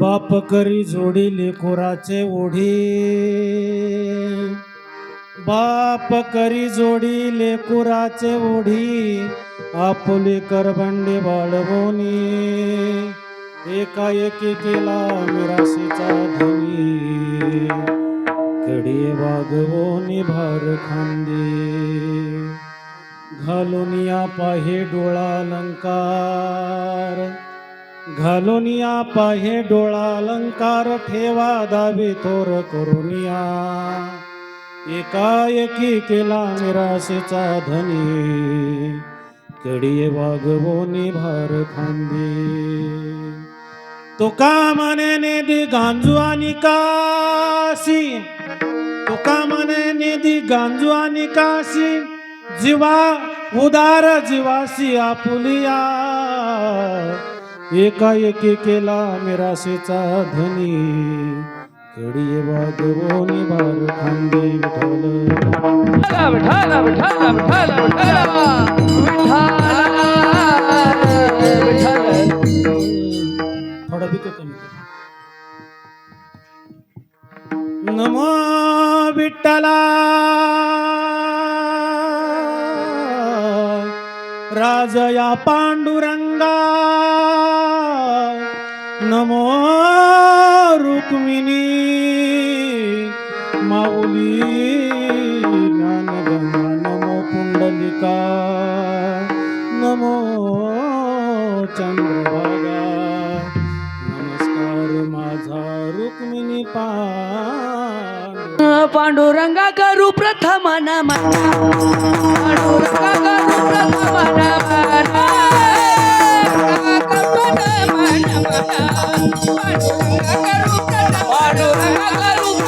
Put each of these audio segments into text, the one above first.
बाप करी जोडी लेकोराचे ओढी. बाप करी जोडी लेकुराचे ओढी. आपुली करबंडी बाळवोनी एकाएकी केला मिराशीचा धनी. कडी वागवोनी भार खांदी. घालून या पाहे डोळा अलंकार. घालून या पाहे डोळा अलंकार ठेवा दावी थोर करून एकाएकी केला निराशेचा धनी. कडिये वागवोनी भार खांदी. तुका मने नेदी गांजू आणि काशी? तुका मने नेदी गांजू आणि काशी? जीवा उदार जीवासी आपुलिया. एकाएकी केला निराशेचा धनी कडिये वागवोनी भार खांदी विठाला. विठाला विठाला विठाला विठाला विठाला. थोडा बी तो कमी. नमो विठ्ठला. राजया पांडुरंगा. रुक्मिणी माऊली ज्ञानगंगा नमो पुंडलिका नमो चंद्रभागा नमस्कार माझा रुक्मिणी पांडुरंगा. पांडुरंगा करू प्रथम नमन पांडुरंगा करू प्रथम नमन पांडुरंगा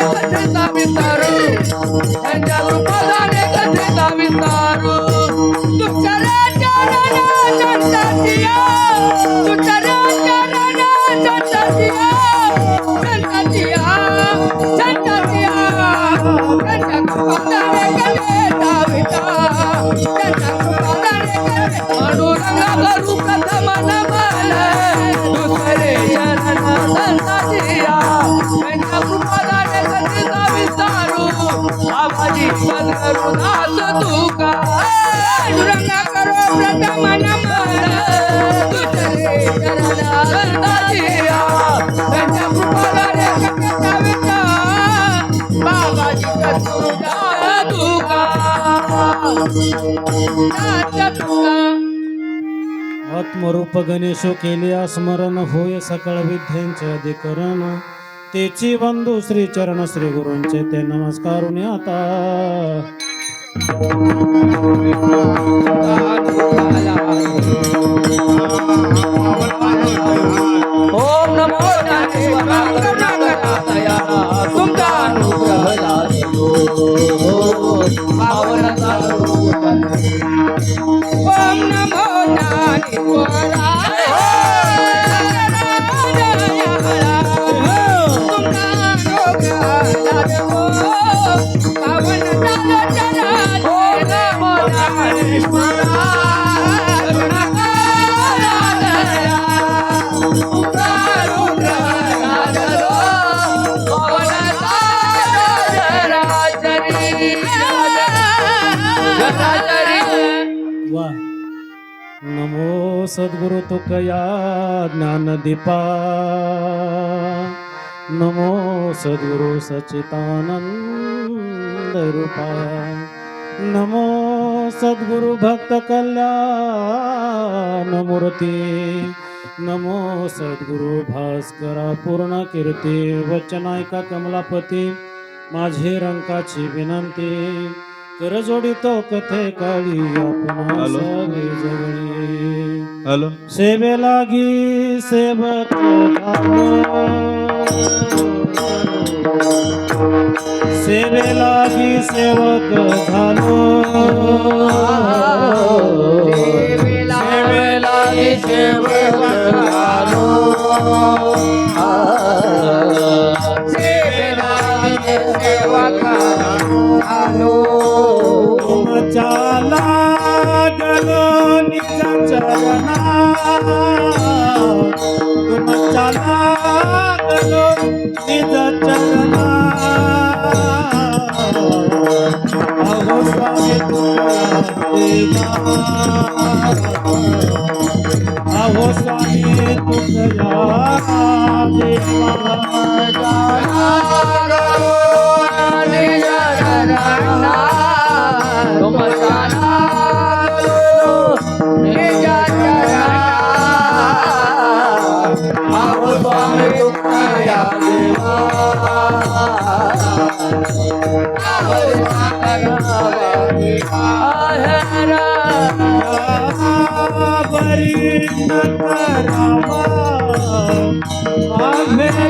Tapi, dan jangan lupa आत्मरूप गणेश केले स्मरण होय सकळ विद्यांचे अधिकरण. तेची बंधू श्री चरण श्री गुरूंचे ते नमस्कारून आता. ओम नमो ज्ञानेश्वराय तुमचा सद्गुरु तुकया ज्ञानदीपा नमो सद्गुरु सचितानंद रूपा। नमो सद्गुरु भक्त कल्याण मूर्ती। नमो सद्गुरु भास्करा पूर्ण कीर्ती वचनायका कमलापती। माझे रंकाची विनंती कर जोडितो कथे काळी आपण जगळे हॅलो. सेवे लागी सेवक झालो सेवे लागी सेवक झालो. सेवेला सेवक झालो. सेवेला सेवक झालो. तुमच्या लागलो निज चरणा तुमच्या लागलो निज चरणा अहो Amen.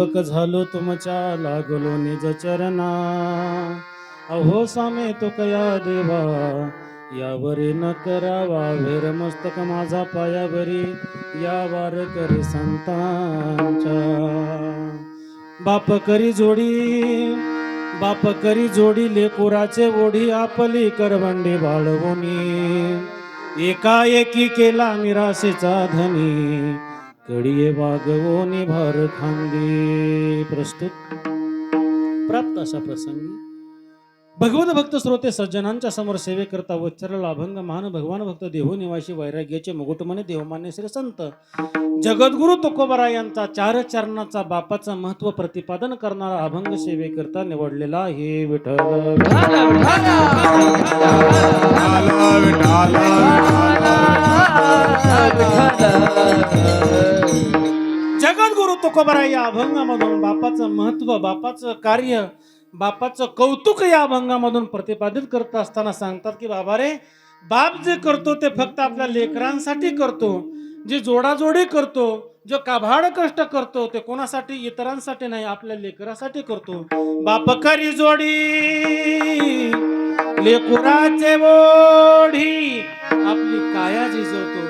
सेवक झालो तुमच्या लागलो निज चरणा. अहो सामे तो कया देवा यावरी न करावा वेर मस्तक माझा पायावरी या वार करी संतांच्या. बाप करी जोडी बाप करी जोडी लेकुराचे ओढी आपली करवंडी बाळवणी एकाएकी केला निराशेचा धनी. कडिये बागवोनी भार खांदे प्रस्तुत प्राप्त असा प्रसंगी भगवत भक्त श्रोते सज्जनांच्या समोर सेवेकरता वच्चरला अभंग महान भगवान भक्त देहो निवासी वैराग्याचे मुकुटमने देवमान्य श्री संत. जगद्गुरु तुकोबरा यांचा चार चरणाचा बापाचं महत्त्व प्रतिपादन करणारा अभंग सेवेकरता निवडलेला हे विठ्ठल. जगद्गुरु तुकोबरा या अभंगामधून बापाचं महत्त्व बापाचं कार्य बापाचं कौतुक या अभंगामधून प्रतिपादित करत असताना सांगतात की बाबा रे बाप जे करतो ते फक्त आपल्या लेकरांसाठी करतो. जे जोडाजोडी करतो जो काभाड कष्ट करतो ते कोणासाठी? इतरांसाठी नाही आपल्या लेकरासाठी करतो. बाप करी जोडी लेकुराचे ओढी आपली काया जिजवतो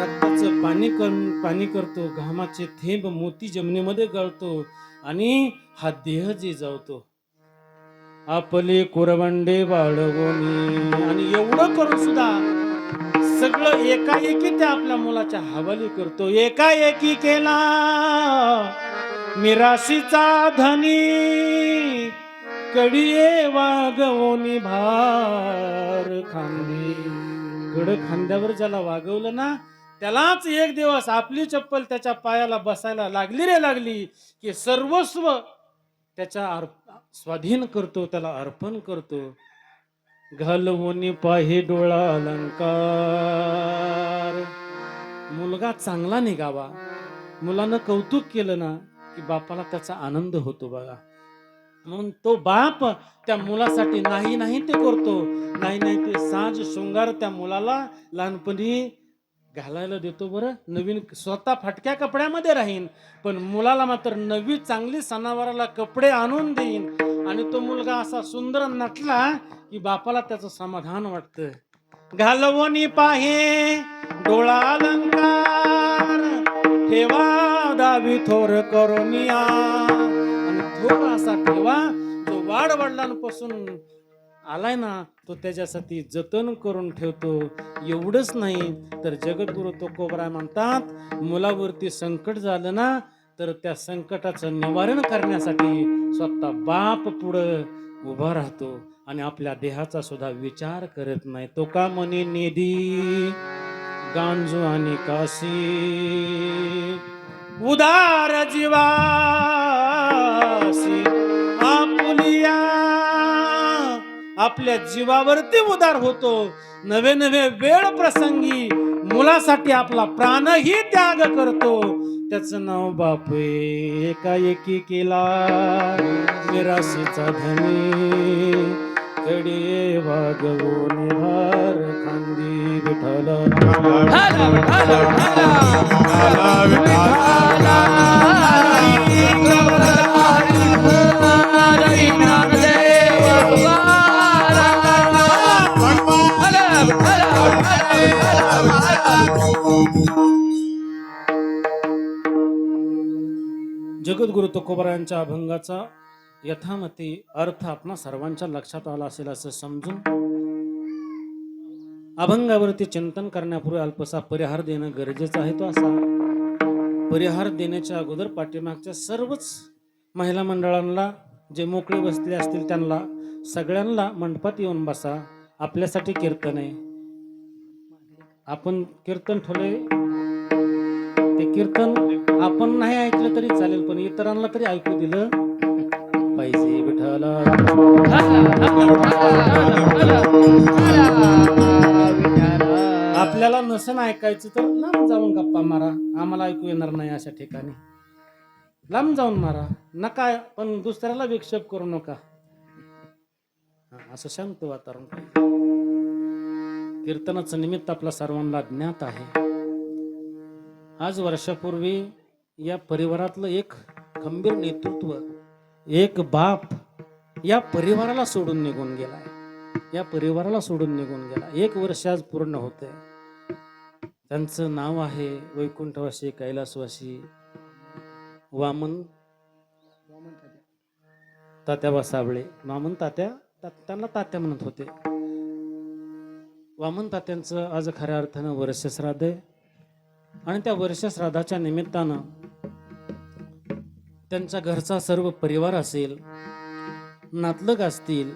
रक्ताचं पाणी कर पाणी करतो घामाचे थेंब मोती जमिनीमध्ये गळतो आणि हा देह झिजवतो. आपली कुरवंडे बाळगोनी आणि एवढं करून सुद्धा सगळं एकाएकी त्या आपल्या मुलाच्या हवाली करतो. एकाएकी केला मिराशीचा धनी कडिये वागवोनी भार खांदी. कड खांद्यावर ज्याला वागवलं ना त्यालाच एक दिवस आपली चप्पल त्याच्या पायाला बसायला लागली रे लागली की सर्वस्व त्याच्या अर्प स्वाधीन करतो त्याला अर्पण करतो. घालवून पाहि डोळा अलंकार. मुलगा चांगला निघावा. मुलानं कौतुक केलं ना की बापाला त्याचा आनंद होतो बघा. म्हणून तो बाप त्या मुलासाठी नाही नाही ते करतो. नाही नाही ते साज शृंगार त्या मुलाला लहानपणी घालायला देतो बरं. नवीन स्वतः फाटक्या कपड्यामध्ये राहीन. पण मुलाला मात्र नवी चांगली सणावाराला कपडे आणून देईन. आणि तो मुलगा असा सुंदर नटला की बापाला त्याचं समाधान वाटतं घालवणी पाहे डोळा अलंकार. ठेवा दावी थोर करोनिया आणि थोर असा ठेवा जो वाढ वडिलांपासून आलाय ना तो त्याच्यासाठी जतन करून ठेवतो. एवढंच नाही तर जगद्गुरु तुकोबरा म्हणतात मुलावरती संकट झालं ना तर त्या संकटाचं निवारण करण्यासाठी स्वतः बाप पुढं उभा राहतो आणि आपल्या देहाचा सुद्धा विचार करत नाही. तो का म्हणे निधी? गांजू आणि काशी. उदार जीवासी. आपल्या जीवावरती उदार होतो. नवे नवे वेळ प्रसंगी मुलासाठी आपला प्राणही त्याग करतो. त्याचं नाव बाप एकाएकी केला. निराशेचा धनी कडे वागवून हार खांदी विठाला जगद्गुरु तुकोबरायांच्या अभंगाचा यथामती अर्थ आपणा सर्वांच्या लक्षात आला असेल असं समजून अभंगावरती चिंतन करण्यापूर्वी अल्पसा परिहार देणं गरजेचं आहे तो असा. परिहार देण्याच्या अगोदर पाठीमागच्या सर्वच महिला मंडळांना जे मोकळे बसले असतील त्यांना सगळ्यांना मंडपात येऊन बसा. आपल्यासाठी कीर्तन आहे. आपण कीर्तन ठेवले ते कीर्तन आपण नाही ऐकलं तरी चालेल पण इतरांना तरी ऐकू दिलं पाहिजे विठाला आपल्याला नसन ऐकायचं तर लांब जाऊन गप्पा मारा. आम्हाला ऐकू येणार नाही अशा ठिकाणी. लांब जाऊन मारा. नका पण दुसऱ्याला विक्षेप करू नका. हा, असं शांत वातावरण कीर्तनाचं निमित्त आपल्या सर्वांना ज्ञात आहे. आज वर्षापूर्वी या परिवारातलं एक खंबीर नेतृत्व एक बाप या परिवाराला सोडून निघून गेला या परिवाराला सोडून निघून गेला. एक वर्ष आज पूर्ण होते त्यांचं नाव आहे वैकुंठवासी कैलासवासी वामन तात्याबा साबळे. वामन तात्या त्यांना तात्या म्हणत होते. वामन तात्यांचं आज खऱ्या अर्थानं वर्षश्राद्ध आहे. आणि त्या वर्षश्राद्धाच्या निमित्तानं त्यांच्या घरचा सर्व परिवार असेल नातलग असतील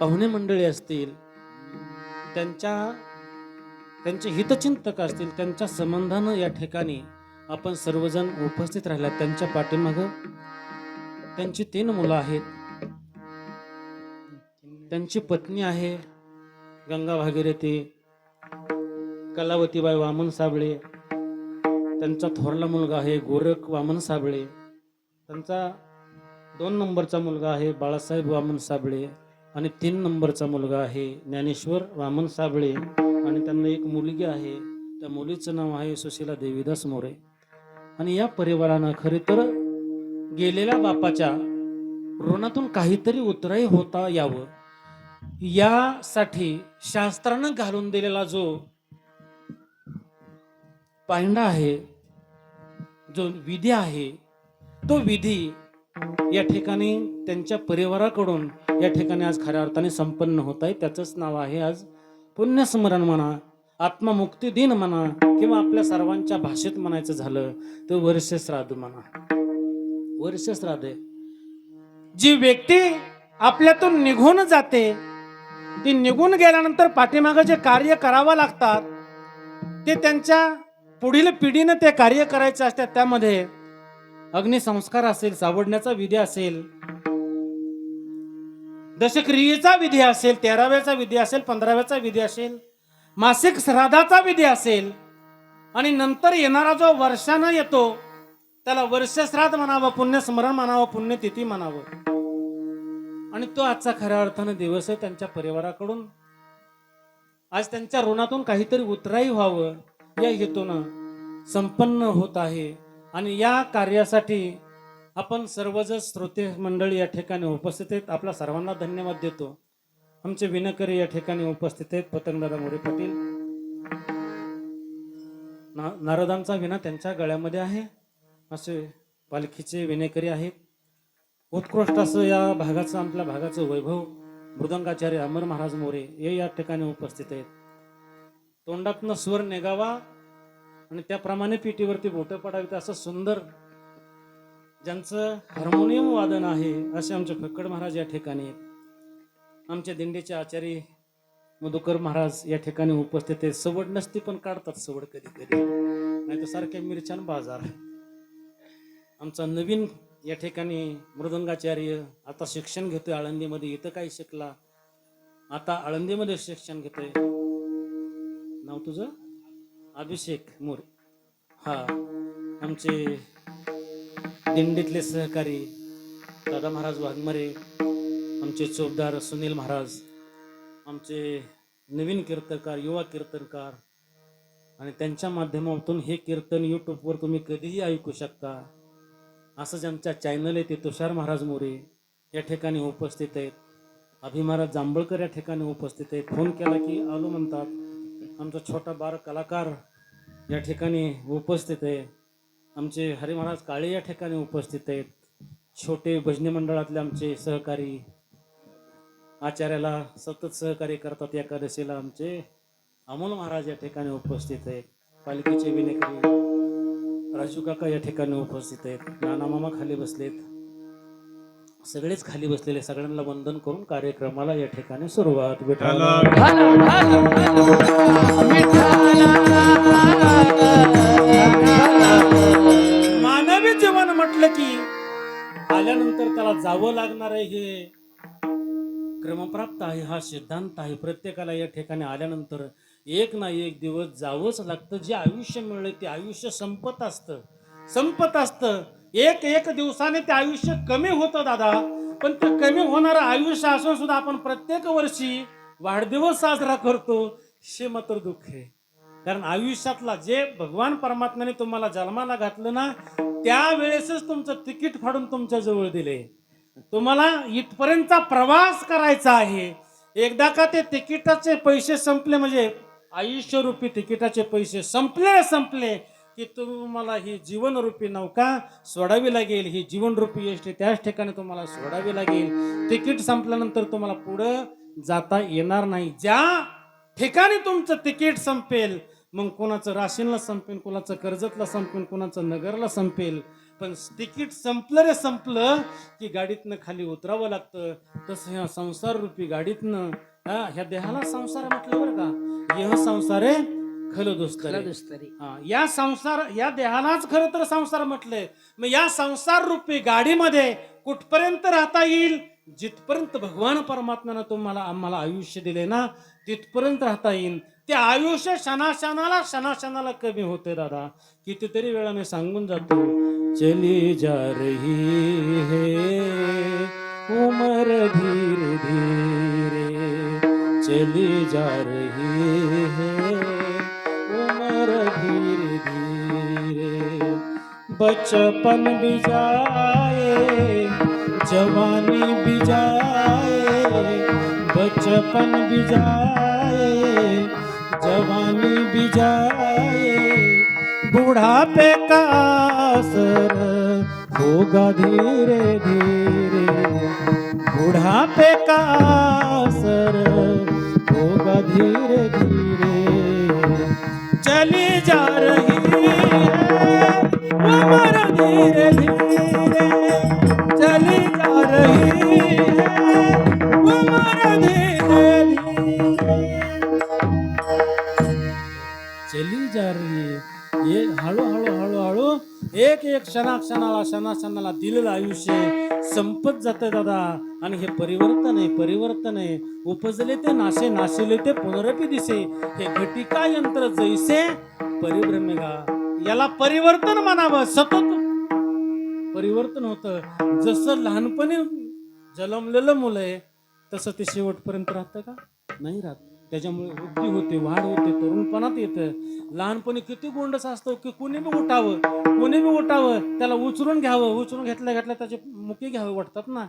पाहुणे मंडळी असतील त्यांच्या त्यांचे हितचिंतक असतील त्यांच्या संबंधानं या ठिकाणी आपण सर्वजण उपस्थित राहिला त्यांच्या पाठीमागं त्यांची तीन मुलं आहेत. त्यांची पत्नी आहे गंगा भागीरथी कलावतीबाई वामन साबळे त्यांचा थोरला मुलगा आहे गोरख वामन साबळे. त्यांचा दोन नंबरचा मुलगा आहे बाळासाहेब वामन साबळे आणि तीन नंबरचा मुलगा आहे ज्ञानेश्वर वामन साबळे. आणि त्यांना एक मुलगी आहे. त्या मुलीचं नाव आहे सुशीला देवीदास मोरे. आणि या परिवारानं खरे तर गेलेल्या बापाच्या ऋणातून काहीतरी उतराई होता यावं. यासाठी शास्त्रानं घालून दिलेला जो पायंडा आहे जो विधी आहे तो विधी या ठिकाणी त्यांच्या परिवाराकडून या ठिकाणी आज खऱ्या अर्थाने संपन्न होत आहे. त्याचंच नाव आहे आज पुण्यस्मरण म्हणा आत्ममुक्ती दिन म्हणा किंवा आपल्या सर्वांच्या भाषेत म्हणायचं झालं तर वर्षश्राद्ध म्हणा. वर्ष श्राद्ध जी व्यक्ती आपल्यातून निघून जाते ती निघून गेल्यानंतर पाठीमागं जे कार्य करावं लागतात ते त्यांच्या पुढील पिढीनं ते कार्य करायचे असतात त्यामध्ये अग्निसंस्कार असेल सावडण्याचा विधी असेल दशक्रियेचा विधी असेल तेराव्याचा विधी असेल पंधराव्याचा विधी असेल मासिक श्राद्धाचा विधी असेल आणि नंतर येणारा जो वर्षानं येतो त्याला वर्षश्राद्ध म्हणावं पुण्यस्मरण म्हणावं पुण्यतिथी म्हणावं. आणि तो आजचा खऱ्या अर्थानं दिवस आहे त्यांच्या परिवाराकडून. आज त्यांच्या ऋणातून काहीतरी उतराई व्हावं. या हेतूनं संपन्न होत आहे. आणि या कार्यासाठी आपण सर्वजण श्रोते मंडळी या ठिकाणी उपस्थित आहेत. आपला सर्वांना धन्यवाद देतो. आमचे विनकरी या ठिकाणी उपस्थित आहेत. पतंगदादा मोरे पाटील. ना नारदांचा विना त्यांच्या गळ्यामध्ये आहे. असे पालखीचे विनेकरी आहेत. उत्कृष्ट असं या भागाचं आपल्या भागाचं वैभव मृदंगाचार्य अमर महाराज मोरे हे या ठिकाणी उपस्थित आहेत. तोंडातनं स्वर निघावा आणि त्याप्रमाणे पिटीवरती बोटं पडावीत असं सुंदर ज्यांचं हार्मोनियम वादन आहे असे आमचे फक्कड महाराज या ठिकाणी आहेत. दिंडीचे आचारी मधुकर महाराज या ठिकाणी उपस्थित आहेत. सवड नसती पण काढतात सवड कधी कधी नाही तर सारख्या मिरच्यान बाजार आमचा नवीन या ठिकाणी मृदंगाचार्य आता शिक्षण घेतोय आळंदीमध्ये. इथं काही शिकला. आता आळंदीमध्ये शिक्षण घेतोय. नाव तुझं? अभिषेक मोर. हा आमचे दिंडीतले सहकारी दादा महाराज वाघमारे आमचे चोपदार सुनील महाराज आमचे नवीन कीर्तनकार युवा कीर्तनकार आणि त्यांच्या माध्यमातून हे कीर्तन यूट्यूबवर तुम्ही कधीही ऐकू शकता. असंच ज्यांच्या चॅनल आहे ते तुषार महाराज मोरे. या ठिकाणी उपस्थित आहेत. अभिमहाराज जांभळकर या ठिकाणी उपस्थित आहेत. फोन केला की आलो म्हणतात. आमचा छोटा बार कलाकार या ठिकाणी उपस्थित आहे. आमचे हरी महाराज काळे या ठिकाणी उपस्थित आहेत. छोटे भजनी मंडळातले आमचे सहकारी आचार्याला सतत सहकार्य करतात. एकादशीला आमचे अमोल महाराज या ठिकाणी उपस्थित आहेत. पालिकेचे विनेकरी राजू काका या ठिकाणी उपस्थित आहेत. नाना मामा खाली बसलेत. सगळेच खाली बसलेले सगळ्यांना वंदन करून कार्यक्रमाला या ठिकाणी सुरुवात. विठ्ठल मानवी जीवन म्हटलं की आल्यानंतर त्याला जावं लागणार आहे हे क्रमप्राप्त आहे हा सिद्धांत आहे. प्रत्येकाला या ठिकाणी आल्यानंतर एक ना एक दिवस जावंच लागतं. जे आयुष्य मिळलं ते आयुष्य संपत असतं. संपत असतं. एक एक दिवसाने ते आयुष्य कमी होतं दादा. पण ते कमी होणारं आयुष्य असून सुद्धा आपण प्रत्येक वर्षी वाढदिवस साजरा करतो. हे मात्र दुःख आहे. कारण आयुष्यातला जे भगवान परमात्म्याने तुम्हाला जन्माला घातलं ना त्यावेळेसच तुमचं तिकीट फाडून तुमच्या जवळ दिले. तुम्हाला इथपर्यंतचा प्रवास करायचा आहे. एकदा का ते तिकिटाचे पैसे संपले म्हणजे आयुष्यरूपी तिकिटाचे पैसे संपले संपले की तुम्हाला ही जीवनरूपी नौका सोडावी लागेल ही जीवनरूपी एसटी त्याच ठिकाणी तुम्हाला सोडावी लागेल. तिकीट संपल्यानंतर तुम्हाला पुढं जाता येणार नाही. ज्या ठिकाणी तुमचं तिकीट संपेल मग कोणाचं राशीनला संपेल कोणाचं कर्जतला संपेल कोणाचं नगरला संपेल. पण तिकीट संपलं रे संपलं की गाडीतनं खाली उतरावं लागतं. तसं ह्या संसार रूपी गाडीतनं हा ह्या देहाला संसार म्हटलं बरं का? यह संसार आहे खल दुस्तरे हा या संसार या देहालाच खरं तर संसार म्हटलंय. मग या संसार रूपी गाडीमध्ये कुठपर्यंत राहता येईल? जिथपर्यंत भगवान परमात्म्यानं तुम्हाला आम्हाला आयुष्य दिले ना तिथपर्यंत राहता येईल. ते आयुष्य क्षणाक्षणाला क्षणाक्षणाला कमी होते दादा. कितीतरी वेळा मी सांगून जातो चली जा रही है उमर धीरे धीरे चली जा रही है धीरे धीरे बचपन भी जाए, जवानी भी जाए, बचपन भी जाए, जवानी भी जाए। बुढ़ापे का असर होगा धीरे धीरे बुढ़ापे का असर होगा धीरे धीरे जा रही है उम्र धीरे धीरे चली जा रही है उम्र धीरे चली जा रही है। ये हळू हळू हळू हळू एक एक क्षणाला क्षणा क्षणाला दिलेलं आयुष्य संपत जातं दादा. आणि हे परिवर्तन आहे परिवर्तन आहे. उपजले ते नाशे नाशिले ते पुनरपी दिसे. हे घटिका यंत्र जैसे परिभ्रमेगा याला परिवर्तन म्हणावं सतत. परिवर्तन होतं. जसं लहानपणी जन्मलेलं मुलं आहे तसं ते शेवटपर्यंत राहतं का? नाही राहत. त्याच्यामुळे वृद्धी होते वाढ होते तरुणपणात येतं. लहानपणी किती गोंडस असतो की कुणी बी उठावं कुणी बी उठावं त्याला उचलून घ्यावं. उचलून घेतल्या घेतल्या त्याचे मुके घ्यावे वाटतात ना.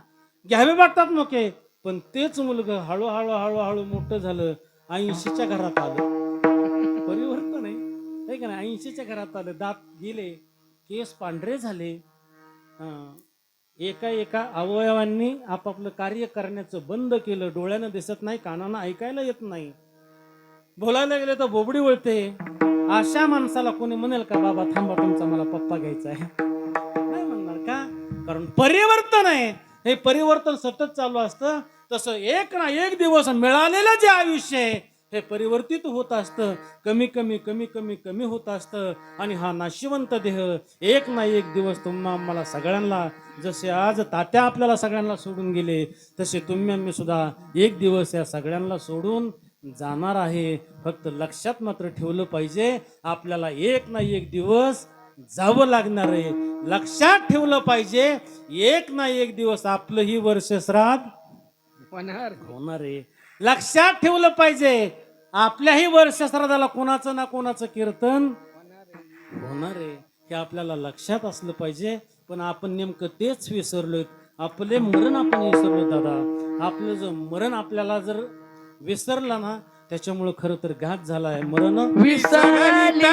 घ्यावे वाटतात मुके. पण तेच मुलगं हळूहळू हळूहळू मोठं झालं ऐंशीच्या घरात आलं. आहे का नाही ऐंशीच्या घरात आलं दात गेले केस पांढरे झाले. एका एका अवयवांनी आपापलं कार्य करण्याचं बंद केलं डोळ्यानं दिसत नाही कानानं ऐकायला येत नाही. बोलायला गेले तर बोबडी वळते. अशा माणसाला कोणी म्हणेल का बाबा थांबा तुमचा मला पप्पा घ्यायचा आहे. नाही म्हणणार का? कारण परिवर्तन आहे. हे परिवर्तन सतत चालू असतं. तसं एक ना एक दिवस मिळालेलं जे आयुष्य. आहे हे परिवर्तित होत असतं. कमी कमी कमी कमी कमी होत असतं. आणि हा नाशिवंत देह एक ना एक दिवस तुम्हा आम्हाला सगळ्यांना जसे आज तात्या आपल्याला सगळ्यांना सोडून गेले तसे तुम्ही आम्ही सुद्धा एक दिवस या सगळ्यांना सोडून जाणार आहे. फक्त लक्षात मात्र ठेवलं पाहिजे आपल्याला एक ना एक दिवस जावं लागणार आहे. लक्षात ठेवलं पाहिजे एक ना एक दिवस आपलं ही वर्ष श्राद्ध होणार. होणार आहे. लक्षात ठेवलं पाहिजे आपल्याही वर्षश्राद्धाला कोणाचं ना कोणाचं कीर्तन होणार आहे. हे आपल्याला लक्षात असलं पाहिजे. पण आपण नेमकं तेच विसरलोय. आपले मरण आपण विसरलो दादा. आपलं जर मरण आपल्याला जर विसरलं ना त्याच्यामुळं खर तर घात झालाय. मरण विसरली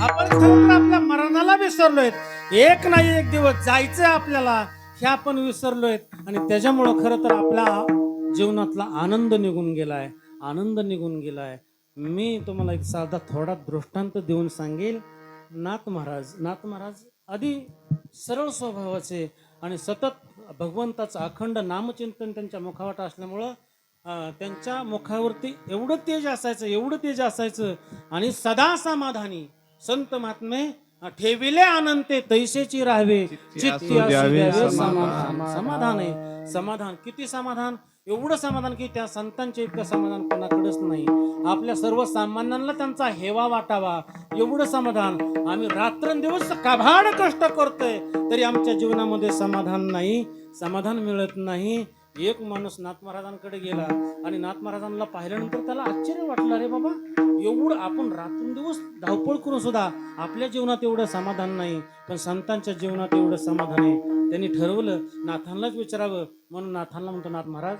आपण खरं तर आपल्या मरणाला विसरलोय. एक नाही एक दिवस जायचं आपल्याला. हे आपण विसरलोय. आणि त्याच्यामुळं खरं तर आपल्या जीवनातला आनंद निघून गेलाय. आनंद निघून गेलाय. मी तुम्हाला एक साधा थोडा दृष्टांत देऊन सांगेल. नाथ महाराज नाथ महाराज आधी सरळ स्वभावाचे आणि सतत भगवंताचं अखंड नामचिंतन त्यांच्या मुखावाट असल्यामुळं त्यांच्या मुखावरती एवढं तेज असायचं एवढं तेज असायचं. आणि सदा समाधानी. संत महात्मे ठेविले आनंते तैसेची राहावे. चित्ती असू द्यावे समाधान. समाधान. आहे. समाधान. किती समाधान? एवढं समाधान की त्या संतांचे इतकं समाधान कोणाकडेच नाही. आपल्या सर्व सामान्यांना त्यांचा हेवा वाटावा. एवढं समाधान. आम्ही रात्रंदिवस काभाड कष्ट करतोय तरी आमच्या जीवनामध्ये समाधान नाही. समाधान मिळत नाही. एक माणूस नाथ महाराजांकडे गेला आणि नाथ महाराजांना पाहिल्यानंतर त्याला आश्चर्य वाटलं रे बाबा एवढं आपण रात्रंदिवस धावपळ करून सुद्धा आपल्या जीवनात एवढं समाधान नाही पण संतांच्या जीवनात एवढं समाधान आहे. त्यांनी ठरवलं नाथांनाच विचारावं. म्हणून नाथांना म्हणतो नाथ महाराज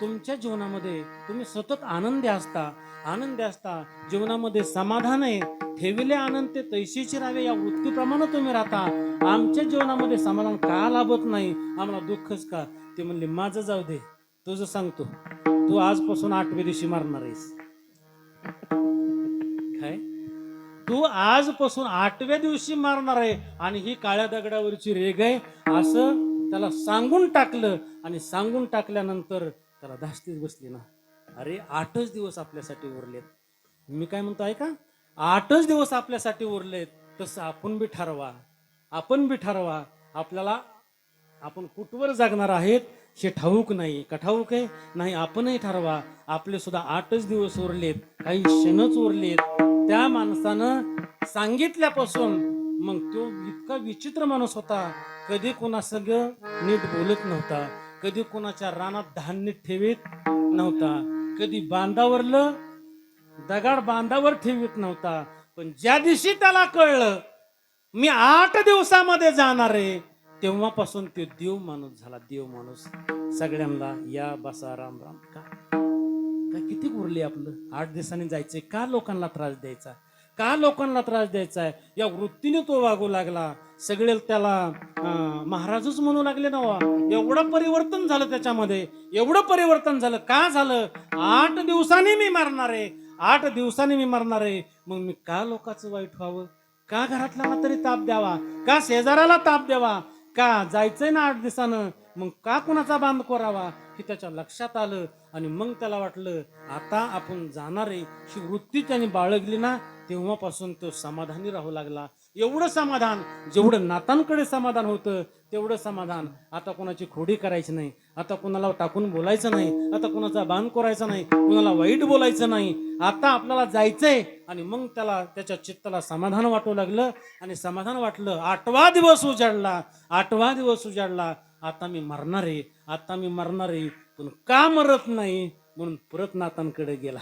तुमच्या जीवनामध्ये तुम्ही सतत आनंदी असता आनंदी असता जीवनामध्ये समाधान आहे ठेविले आनंद ते तैशीचे राहावे या वृत्तीप्रमाणे तुम्ही राहता. आमच्या जीवनामध्ये समाधान का लाभत नाही? आम्हाला दुःखच का? ते म्हणले माझं जाऊ दे तुझं सांगतो. तू आजपासून आठव्या दिवशी मारणार आहेस. काय? तू आजपासून आठव्या दिवशी मारणार आहे आणि ही काळ्या दगडावरची रेग आहे असं त्याला सांगून टाकलं आणि सांगून टाकल्यानंतर त्याला धास्तीच बसली ना. अरे आठच दिवस आपल्यासाठी उरलेत. मी काय म्हणतो ऐका आठच दिवस आपल्यासाठी उरलेत तसं आपण बी ठरवा. आपण बी ठरवा. आपल्याला आपण कुठवर जगणार आहेत हे ठाऊक नाही. का ठाऊक आहे? नाही आपणही ठरवा. आपले सुद्धा आठच दिवस उरलेत काही क्षणच उरलेत. त्या माणसानं सांगितल्यापासून मग तो इतका विचित्र माणूस होता. कधी कोणा सगळं नीट बोलत नव्हता. कधी कोणाच्या रानात धान्य ठेवीत नव्हता. कधी बांधावरलं दगाड बांधावर ठेवीत नव्हता. पण ज्या दिवशी त्याला कळलं मी आठ दिवसामध्ये जाणार आहे. तेव्हापासून तो देव माणूस झाला देव माणूस. सगळ्यांना या बसा राम राम. का? काय किती उरले आपलं? आठ दिवसांनी जायचंय. का लोकांना त्रास द्यायचा? का लोकांना त्रास द्यायचा आहे या वृत्तीने तो वागू लागला. सगळे त्याला महाराजच म्हणू लागले ना वा. एवढं परिवर्तन झालं त्याच्यामध्ये. एवढं परिवर्तन झालं. का झालं? आठ दिवसांनी मी मारणार आहे. आठ दिवसांनी मी मारणार आहे. मग मी का लोकांचं वाईट व्हावं? का घरातल्याला तरी ताप द्यावा? का शेजाऱ्याला ताप द्यावा? का जायचंय ना आठ दिवसानं? मग का कुणाचा बांध करावा? हे त्याच्या लक्षात आलं आणि मग त्याला वाटलं आता आपण जाणार आहे ही वृत्ती त्याने बाळगली ना तेव्हापासून तो समाधानी राहू लागला. एवढं समाधान जेवढं नातांकडे समाधान होतं तेवढं समाधान. आता कोणाची खोडी करायची नाही आता कोणाला टाकून बोलायचं नाही आता कोणाचा बांध करायचा नाही कोणाला वाईट बोलायचं नाही. आता आपल्याला जायचंय आणि मग त्याला त्याच्या चित्ताला समाधान वाटू लागलं आणि समाधान वाटलं आठवा दिवस उजाडला आठवा दिवस उजाडला. आता मी मरणार आहे आता मी मरणार आहे पण का मरत नाही? म्हणून परत नातांकडे गेला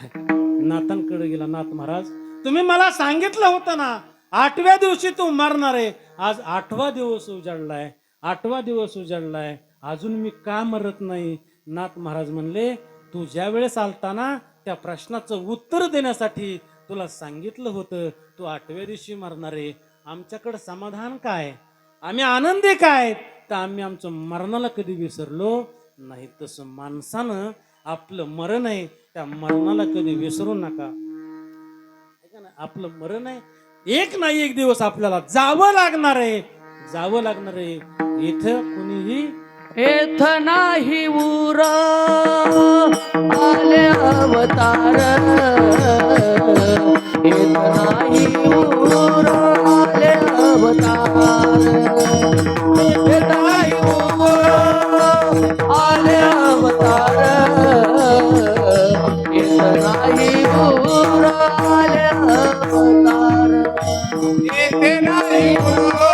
नातांकडे गेला नाथ महाराज. तुम्ही मला सांगितलं होतं ना आठव्या दिवशी तू मरणार आहे. आज आठवा दिवस उजाडलाय. आठवा दिवस उजाडलाय. अजून मी का मरत नाही? नाथ महाराज म्हणले तू ज्या वेळेस आलताना त्या प्रश्नाचं उत्तर देण्यासाठी तुला सांगितलं होतं तू आठव्या दिवशी मरणार आहे. आमच्याकडे समाधान काय? आम्ही आनंदी काय? तर आम्ही आमचं मरणाला कधी विसरलो? नाही तसं माणसानं आपलं मरण आहे त्या मरणाला कधी विसरू नका. ना, आपलं मरण आहे एक नाही एक दिवस आपल्याला जावं लागणार आहे. जावं लागणार आहे. इथं कुणीही येथ नाही उर आले अवतार. येथ नाही उर आले अवतार. आले अवतार. येथ नाही उर आले अवतार. येथे नाही गुरु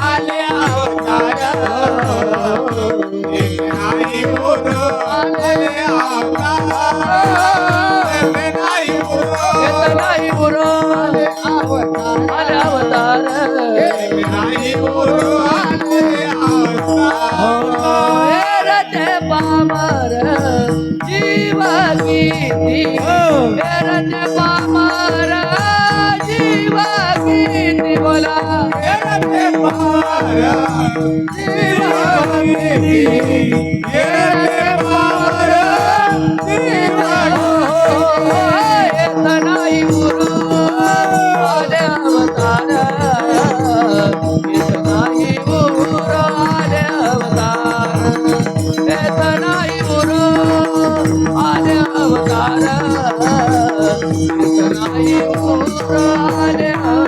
आले अवतार येथे नाही गुरु आले अवतार येथे नाही गुरु येथ नाही उर आले अवतार अवतार येथे नाही गुरु आले अवतार रते पामर जीव गीती रते पामर जीव गीती बोला। येते पार जीवागिरी येते पार जीवागिरी येत नाही गुरु आले अवतार येत नाही गुरु आले अवतार येत नाही गुरु आले अवतार येत नाही गुरु आले अवतार